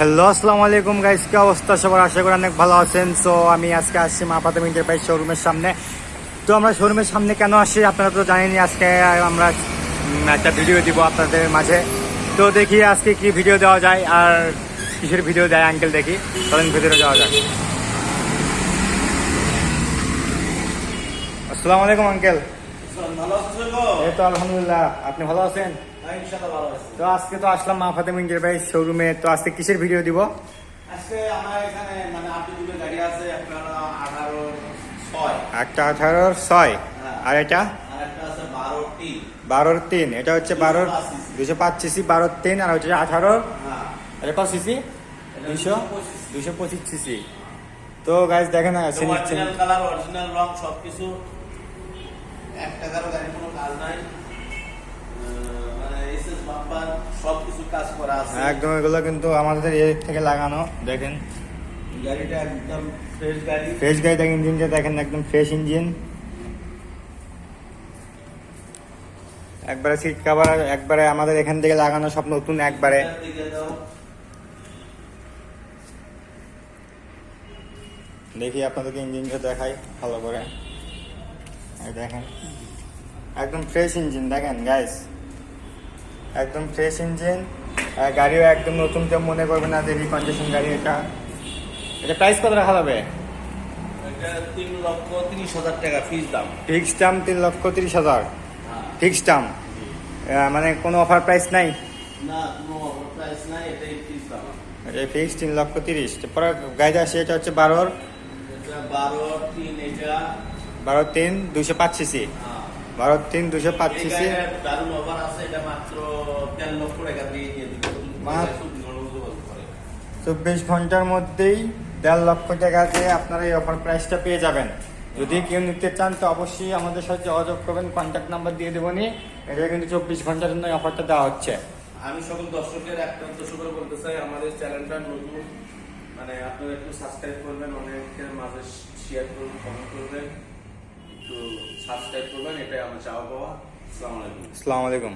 Hello আসসালামু আলাইকুম guys কি অবস্থা? সবার আশা করি অনেক ভালো আছেন। সো আমি আজকে আসছি মা ফাতেমা ইন্টারপ্রাইজ শোরুমের সামনে। তো আমরা শোরুমের সামনে কেন আসছি আপনারা তো জানেনই আজকে আমরা একটা ভিডিও দিব আপনাদের মাঝে। তো দেখি আজকে কি ভিডিও দেওয়া যায় আর কিসের ভিডিও দেয় আঙ্কেল দেখি। চলেন ভিডিও দেওয়া যায় আসসালামু আলাইকুম আঙ্কেল? এই তো আলহামদুলিল্লাহ। আপনি ভালো আছেন? হ্যাঁ। তো আজকে তো আসলাম মা ফাতেমা ইন্টারপ্রাইজ শোরুমে তো আজকে কিসের ভিডিও দিব? আজকে আমার এখানে মানে আপনি দুটো গাড়ি আছে একটা হলো আঠারো ছয়। একটা আঠারোর ছয়। হ্যাঁ। আর এটা? বারোর তিন। এটা হচ্ছে বারোর দুশো পাঁচ সিসি বারোর তিন। আর হচ্ছে আঠারোর হ্যাঁ। এটা কত সিসি? দুশো দুশো পঁচিশ সিসি। তো গাছ দেখেন না অরিজিনাল কালার অরিজিনাল রং সবকিছু। এক টাকারও গাড়ি কোনো কাজ নাই আহ, মানে এসএস বাম্পার সবকিছু কাজ করা আছে একদম এগুলো কিন্তু আমাদের এর থেকে লাগানো দেখেন। গাড়িটা একদম ফ্রেশ গাড়ি। ইঞ্জিনটা দেখেন একদম ফ্রেশ ইঞ্জিন একবারে সিট কাভার একবারে আমাদের এখান থেকে লাগানো সব নতুন একবারে। দেখি আপনাদেরকে ইঞ্জিনটা দেখাই ভালো করে। দেখেন। একদম ফ্রেশ ইঞ্জিন দেখেন গাইস একদম ফ্রেশ ইঞ্জিন গাড়িও একদম নতুন কেউ মনে করবে না যে রিকন্ডিশন গাড়ি এটা। এটা প্রাইস কত রাখা যাবে? তিন লক্ষ তিরিশ হাজার টাকা ফিস দাম। ফিক্সড দাম তিন লক্ষ তিরিশ হাজার। হ্যাঁ। ফিক্সড দাম? মানে কোনো অফার প্রাইস নাই? না কোনো প্রাইস নাই এটাই ফিস দাম। এটা তিন লক্ষ তিরিশ। পরে গাড়িটা আসছে এটা হচ্ছে বারোর। বারো তিন এটা বারো তিন দুশো পাঁচ সিসি বারো তিন দুশো পাঁচ সিসি দিবে চব্বিশ ঘণ্টার মধ্যেই দেড় লক্ষ টাকা দিয়ে আপনারা এই অফার প্রাইসটা পেয়ে যাবেন। যদি কেউ নিতে চান তো অবশ্যই আমাদের সাথে যোগাযোগ করবেন। কন্ট্যাক্ট নাম্বার দিয়ে দেবনি এটা কিন্তু চব্বিশ ঘণ্টার জন্য অফারটা দেওয়া হচ্ছে। আমি সকল দর্শকের একটা উদ্দেশ্য করে বলতে চাই আমাদের চ্যানেলটা নতুন মানে আপনারা একটু সাবস্ক্রাইব করবেন অনেকের মাঝে শেয়ার করবেন কমেন্ট করবেন। একটু সাবস্ক্রাইব করবেন এটাই আমার চাওয়া পাওয়া। আসসালামু আলাইকুম। আসসালামু আলাইকুম।